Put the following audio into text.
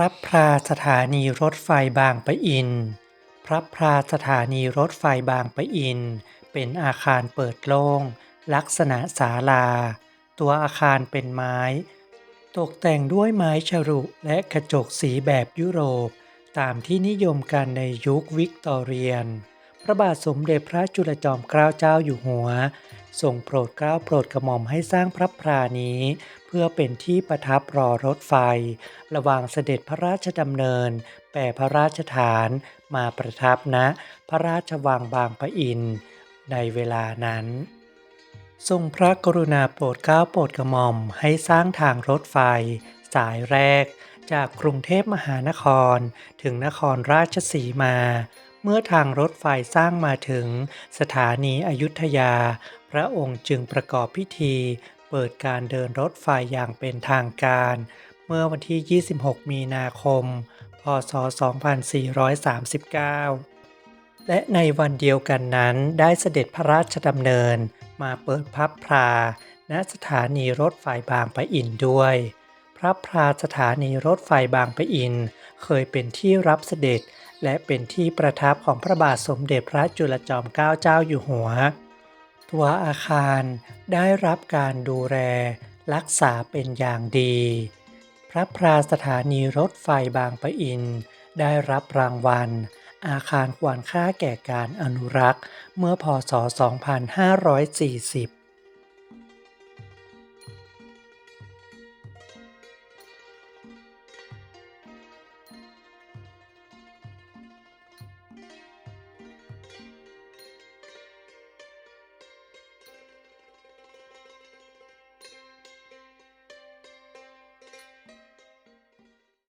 ระพราสถานีรถไฟบางปะอิน พระพราสถานีรถไฟบางปะอิน เป็นอาคารเปิดโล่ง ลักษณะศาลา ตัวอาคารเป็นไม้ ตกแต่งด้วยไม้ฉรุและกระจกสีแบบยุโรป ตามที่นิยมกันในยุควิกตอเรียน ระบาทสมเด็จพระจุลจอมเกล้าเจ้าอยู่หัวทรงโปรดเกล้าโปรดกระหม่อมให้สร้างพระพรานี้ เพื่อเป็นที่ประทับรอรถไฟ ระหว่างเสด็จพระราชดำเนินแปรพระราชฐานมาประทับณพระราชวังบางปะอิน ในเวลานั้น ทรงพระกรุณาโปรดเกล้าโปรดกระหม่อมให้สร้างทางรถไฟ สายแรก จากกรุงเทพมหานคร ถึงนครราชสีมา เมื่อทางรถไฟสร้างมาถึงสถานีอยุธยา พระองค์จึงประกอบพิธี เปิดการเดินรถไฟอย่างเป็นทางการ เมื่อวันที่ 26 มีนาคม พศ 2439 และในวันเดียวกันนั้นได้เสด็จพระราชดำเนิน มาเปิดพระพรา ณสถานีรถไฟบางปะอินด้วย พระพราสถานีรถไฟบางปะอิน เคยเป็นที่รับเสด็จ และเป็นที่ประทับของพระบาทสมเด็จพระจุลจอมเกล้าเจ้าอยู่หัว ตัวอาคารได้รับการดูแลรักษาเป็นอย่างดี พระพราสถานีรถไฟบางปะอิน ได้รับรางวัล อาคารควรค่าแก่การอนุรักษ์ เมื่อพศ 2540